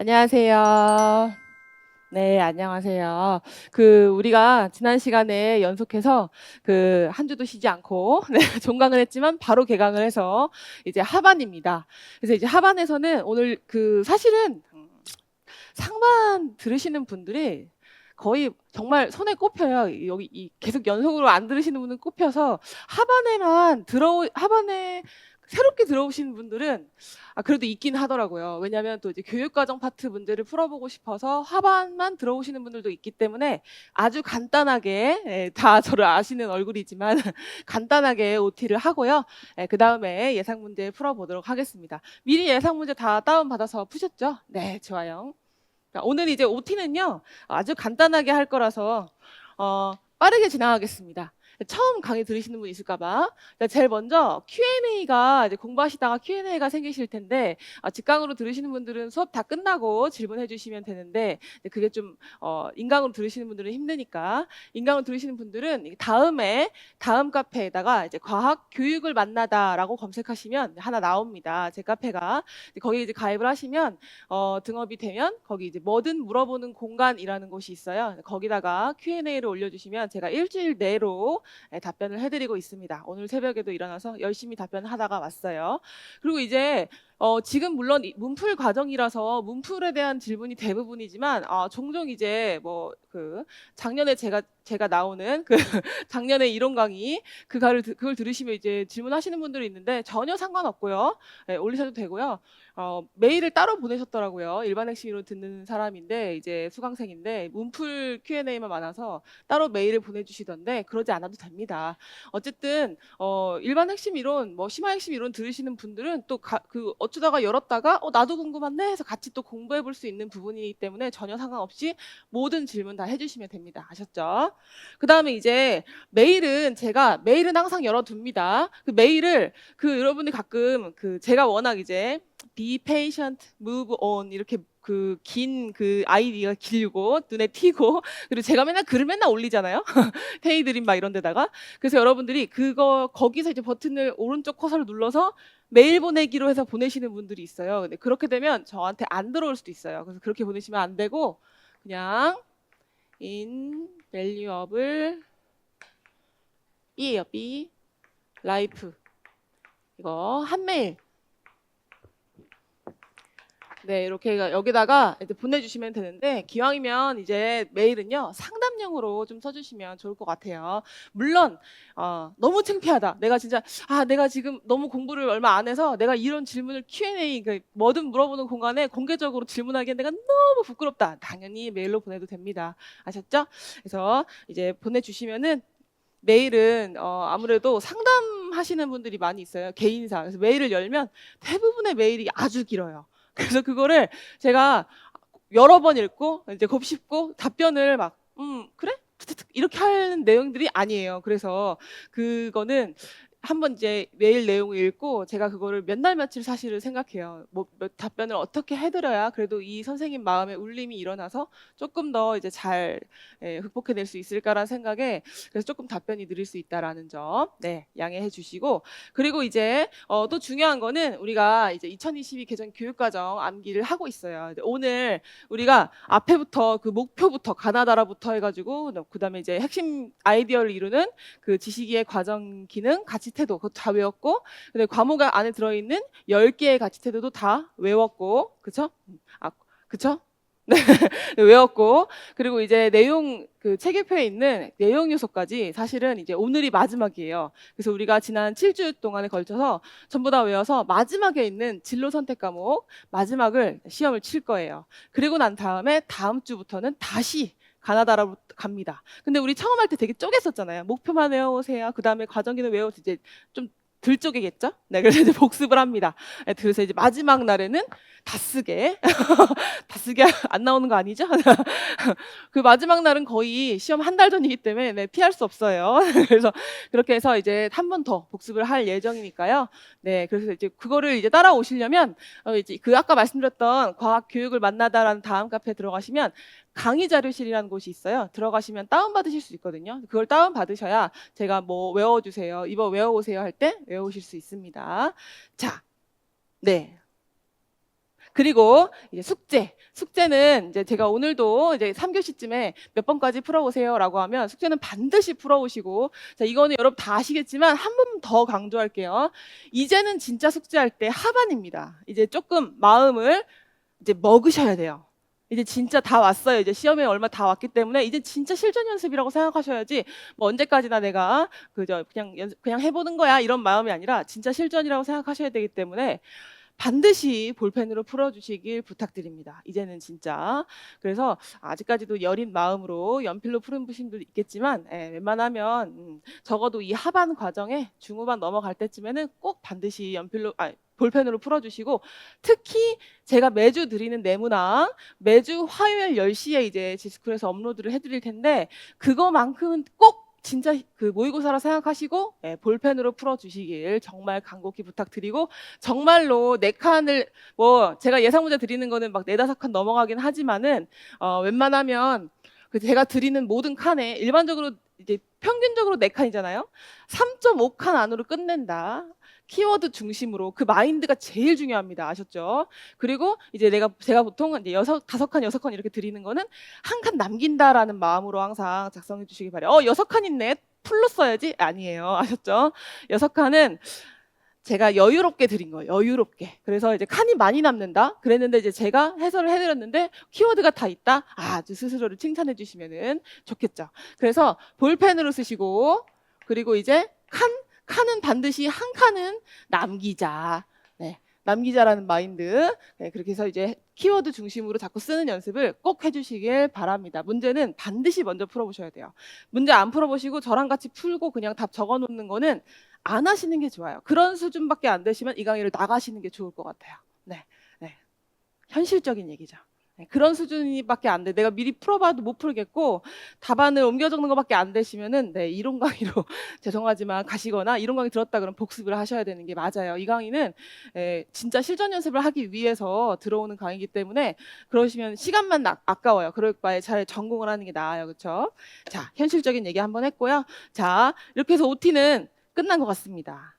안녕하세요. 네, 안녕하세요. 그 우리가 지난 시간에 연속해서 그 한 주도 쉬지 않고 네, 종강을 했지만 바로 개강을 해서 이제 하반입니다. 그래서 이제 하반에서는 오늘 그 사실은 음, 상반 들으시는 분들이 거의 정말 손에 꼽혀요. 여기 이 계속 연속으로 안 들으시는 분은 꼽혀서 하반에만 들어 하반에 새롭게 들어오시는 분들은 아, 그래도 있긴 하더라고요. 왜냐하면 또 이제 교육과정 파트 문제를 풀어보고 싶어서 하반만 들어오시는 분들도 있기 때문에 아주 간단하게 예, 다 저를 아시는 얼굴이지만 간단하게 OT를 하고요. 그 다음에 예상 문제 풀어보도록 하겠습니다. 미리 예상 문제 다 다운 받아서 푸셨죠? 네, 좋아요. 자, 오늘 이제 OT는요 아주 간단하게 할 거라서 어, 빠르게 진행하겠습니다. 처음 강의 들으시는 분 있을까봐. 제일 먼저 Q&A가 이제 공부하시다가 Q&A가 생기실 텐데 아, 직강으로 들으시는 분들은 수업 다 끝나고 질문해 주시면 되는데 그게 좀 어, 인강으로 들으시는 분들은 힘드니까 인강으로 들으시는 분들은 이 다음에 다음 카페에다가 이제 과학 교육을 만나다라고 검색하시면 하나 나옵니다. 제 카페가 거기 이제 가입을 하시면 어, 등업이 되면 거기 이제 뭐든 물어보는 공간이라는 곳이 있어요. 거기다가 Q&A를 올려주시면 제가 일주일 내로 예, 답변을 해드리고 있습니다. 오늘 새벽에도 일어나서 열심히 답변하다가 왔어요. 그리고 이제 어, 지금 물론 이 문풀 과정이라서 문풀에 대한 질문이 대부분이지만 아, 종종 이제 뭐 그 작년에 제가 제가 나오는 그 작년에 이론 강의 그거를 드- 그걸 들으시면 이제 질문하시는 분들이 있는데 전혀 상관없고요. 예, 올리셔도 되고요. 어, 메일을 따로 보내셨더라고요. 일반 핵심으로 듣는 사람인데 이제 수강생인데 문풀 Q&A만 많아서 따로 메일을 보내주시던데 그러지 않아도 됩니다. 어쨌든 어, 일반 핵심 이론, 뭐 심화 핵심 이론 들으시는 분들은 또그 어쩌다가 열었다가 어, 나도 궁금한데 해서 같이 또 공부해 볼 수 있는 부분이기 때문에 전혀 상관없이 모든 질문 다 해주시면 됩니다. 아셨죠? 그 다음에 이제 메일은 제가 메일은 항상 열어둡니다. 그 메일을 그 여러분이 가끔 그 제가 워낙 이제 be patient, move on 이렇게 그 긴그 아이디가 길고 눈에 띄고 그리고 제가 맨날 글을 맨날 올리잖아요. 페이드림 막 이런 데다가 그래서 여러분들이 그거 거기서 이제 버튼을 오른쪽 커서를 눌러서 메일 보내기로 해서 보내시는 분들이 있어요. 근데 그렇게 되면 저한테 안 들어올 수도 있어요. 그래서 그렇게 보내시면 안 되고 그냥 invaluable B예요. B life 이거 한 메일 네, 이렇게 여기다가 이제 보내주시면 되는데 기왕이면 이제 메일은요 상담용으로 좀 써주시면 좋을 것 같아요. 물론 어, 너무 창피하다. 내가 진짜 아 내가 지금 너무 공부를 얼마 안 해서 내가 이런 질문을 Q&A 그 뭐든 물어보는 공간에 공개적으로 질문하기엔 내가 너무 부끄럽다. 당연히 메일로 보내도 됩니다. 아셨죠? 그래서 이제 보내주시면은 메일은 어, 아무래도 상담하시는 분들이 많이 있어요. 개인사. 그래서 메일을 열면 대부분의 메일이 아주 길어요. 그래서 그거를 제가 여러 번 읽고 이제 곱씹고 답변을 막 음, 그래? 이렇게 하는 내용들이 아니에요. 그래서 그거는 한번 이제 메일 내용을 읽고 제가 그거를 몇 날 며칠 사실을 생각해요. 뭐 몇- 답변을 어떻게 해드려야 그래도 이 선생님 마음에 울림이 일어나서 조금 더 이제 잘 예, 극복해낼 수 있을까라는 생각에 그래서 조금 답변이 느릴 수 있다라는 점, 네 양해해 주시고 그리고 이제 어, 또 중요한 거는 우리가 이제 2022 개정 교육과정 암기를 하고 있어요. 오늘 우리가 앞에부터 그 목표부터 가나다라부터 해가지고 그다음에 이제 핵심 아이디어를 이루는 그 지식의 과정 기능 가치 태도 그거 다 외웠고 근데 과목 안에 들어있는 10개의 가치 태도도 다 외웠고 그쵸? 아 그쵸? 네 외웠고 그리고 이제 내용 그 체계표에 있는 내용 요소까지 사실은 이제 오늘이 마지막이에요. 그래서 우리가 지난 7주 동안에 걸쳐서 전부 다 외워서 마지막에 있는 진로 선택 과목 마지막을 시험을 칠 거예요. 그리고 난 다음에 다음 주부터는 다시 가나다라로 갑니다. 근데 우리 처음 할 때 되게 쪼갰었잖아요. 목표만 외워오세요. 그 다음에 과정기는 외워서 이제 좀 들 쪽이겠죠? 네, 그래서 이제 복습을 합니다. 네, 그래서 이제 마지막 날에는 다 쓰게. 다 쓰게 안 나오는 거 아니죠? 그 마지막 날은 거의 시험 한 달 전이기 때문에 네, 피할 수 없어요. 그래서 그렇게 해서 이제 한 번 더 복습을 할 예정이니까요. 네, 그래서 이제 그거를 이제 따라오시려면 어, 이제 그 아까 말씀드렸던 과학 교육을 만나다라는 다음 카페에 들어가시면 강의 자료실이라는 곳이 있어요. 들어가시면 다운 받으실 수 있거든요. 그걸 다운 받으셔야 제가 뭐 외워주세요. 이거 외워오세요 할 때 외우실 수 있습니다. 자, 네. 그리고 이제 숙제. 숙제는 이제 제가 오늘도 이제 3교시쯤에 몇 번까지 풀어오세요라고 하면 숙제는 반드시 풀어오시고 자 이거는 여러분 다 아시겠지만 한 번 더 강조할게요. 이제는 진짜 숙제할 때 하반입니다. 이제 조금 마음을 이제 먹으셔야 돼요. 이제 진짜 다 왔어요. 이제 시험에 얼마 다 왔기 때문에 이제 진짜 실전 연습이라고 생각하셔야지 뭐 언제까지나 내가 그저 그냥 연 그냥 해보는 거야 이런 마음이 아니라 진짜 실전이라고 생각하셔야 되기 때문에 반드시 볼펜으로 풀어주시길 부탁드립니다. 이제는 진짜 그래서 아직까지도 여린 마음으로 연필로 푸는 분도 있겠지만 예, 웬만하면 음, 적어도 이 하반 과정에 중후반 넘어갈 때쯤에는 꼭 반드시 연필로 아 볼펜으로 풀어주시고 특히 제가 매주 드리는 네모낭 매주 화요일 10시에 이제 지스쿨에서 업로드를 해드릴 텐데 그거만큼은 꼭 진짜 그 모의고사라 생각하시고 예, 볼펜으로 풀어주시길 정말 간곡히 부탁드리고 정말로 네 칸을 뭐 제가 예상 문제 드리는 거는 막 네다섯 칸 넘어가긴 하지만은 어, 웬만하면 그 제가 드리는 모든 칸에 일반적으로 이제 평균적으로 네 칸이잖아요. 3.5칸 안으로 끝낸다. 키워드 중심으로 그 마인드가 제일 중요합니다. 아셨죠? 그리고 이제 내가 제가 보통 이제 여섯 다섯 칸 여섯 칸 이렇게 드리는 거는 한 칸 남긴다라는 마음으로 항상 작성해 주시기 바래요. 어 여섯 칸 있네. 풀로 써야지 아니에요. 아셨죠? 여섯 칸은 제가 여유롭게 드린 거예요. 여유롭게. 그래서 이제 칸이 많이 남는다. 그랬는데 이제 제가 해설을 해드렸는데 키워드가 다 있다. 아, 아주 스스로를 칭찬해 주시면은 좋겠죠. 그래서 볼펜으로 쓰시고 그리고 이제 칸 칸은 반드시 한 칸은 남기자. 네. 남기자라는 마인드. 네, 그렇게 해서 이제 키워드 중심으로 자꾸 쓰는 연습을 꼭 해주시길 바랍니다. 문제는 반드시 먼저 풀어보셔야 돼요. 문제 안 풀어보시고 저랑 같이 풀고 그냥 답 적어놓는 거는 안 하시는 게 좋아요. 그런 수준밖에 안 되시면 이 강의를 나가시는 게 좋을 것 같아요. 네, 네. 현실적인 얘기죠. 네, 그런 수준이밖에 안 돼. 내가 미리 풀어봐도 못 풀겠고 답안을 옮겨 적는 것밖에 안 되시면은 네, 이론 강의로 죄송하지만 가시거나 이론 강의 들었다 그러면 복습을 하셔야 되는 게 맞아요. 이 강의는 에, 진짜 실전 연습을 하기 위해서 들어오는 강의이기 때문에 그러시면 시간만 나- 아까워요. 그럴 바에 차라리 전공을 하는 게 나아요. 그렇죠? 자, 현실적인 얘기 한번 했고요. 자, 이렇게 해서 OT는 끝난 것 같습니다.